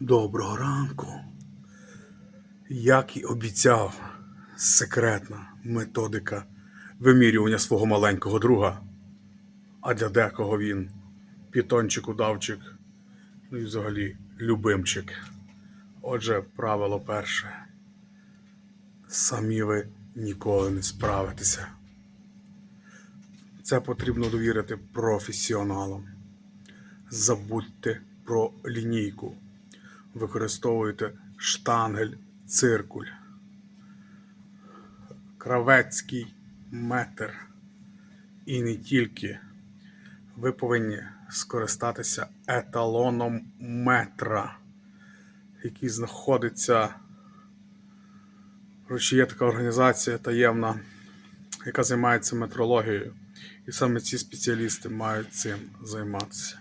Доброго ранку. Як і обіцяв, секретна методика вимірювання свого маленького друга. А для декого він пітончик, удавчик, ну і взагалі любимчик. Отже, правило перше. Самі ви ніколи не справитеся. Це потрібно довірити професіоналам. Забудьте про лінійку. Використовуйте штангель, циркуль, кравецький метр. І не тільки. Ви повинні скористатися еталоном метра, який знаходиться. Коротше, є така організація таємна, яка займається метрологією. І саме ці спеціалісти мають цим займатися.